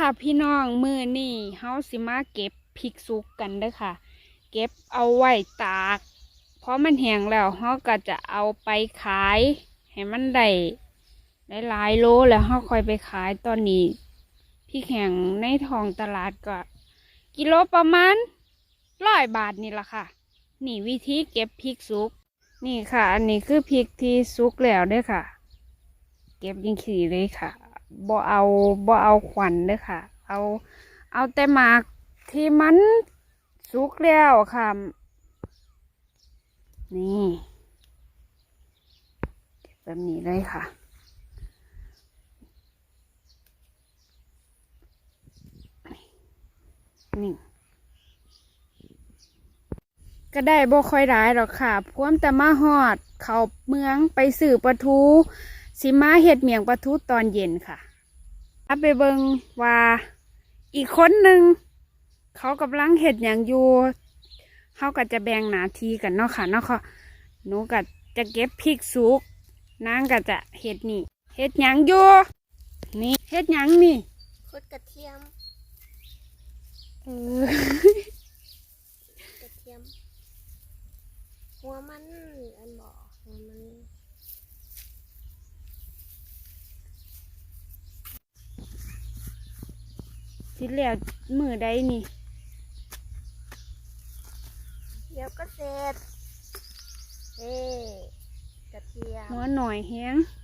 ค่ะพี่น้องมือนี่เฮาสิมาเก็บพริกสุกกันเด้อค่ะ เก็บเอาไว้ตาก เพราะมันแห้งแล้วเฮาก็จะเอาไปขายให้มันได้หลายๆโลแล้วเฮาค่อยไปขายตอนนี้พริกแห้งในท้องตลาดก็ กิโลประมาณร้อยบาทนี่ละค่ะ นี่วิธีเก็บพริกสุก นี่ค่ะ อันนี้คือพริกที่สุกแล้วเด้อค่ะ เก็บยิงขี่เลยค่ะ บ่เอาบ่เอาขวัญเด้อค่ะ เอาเอาแต่หมากที่มันสุกแล้วค่ะ นี่เก็บแบบนี้เลยค่ะนี่ก็ได้บ่ค่อยร้ายหรอกค่ะพ่วมแต่มาหอด เขาเมืองไปสื่อปลาทู สิมาเห็ดเมียงปลาทูตอนเย็นค่ะเอาไปเบิงว่าอีกคนหนึ่งเขากำลังเห็ดอย่างอยู่เขาก็จะแบ่งหนาทีกันเนาะค่ะเนาะค่ะหนูก็จะเก็บพริกสุกนางก็จะเห็ดนี่เห็ดหยังอยู่นี่เห็ดหยังนี่คดกระเทียมเออกระเทียม หัวมันอันบ่หัวมัน สิแล้วมือใดนี่ เดี๋ยวก็เสร็จเอ้กระเทียม หัวหน่อยแฮงก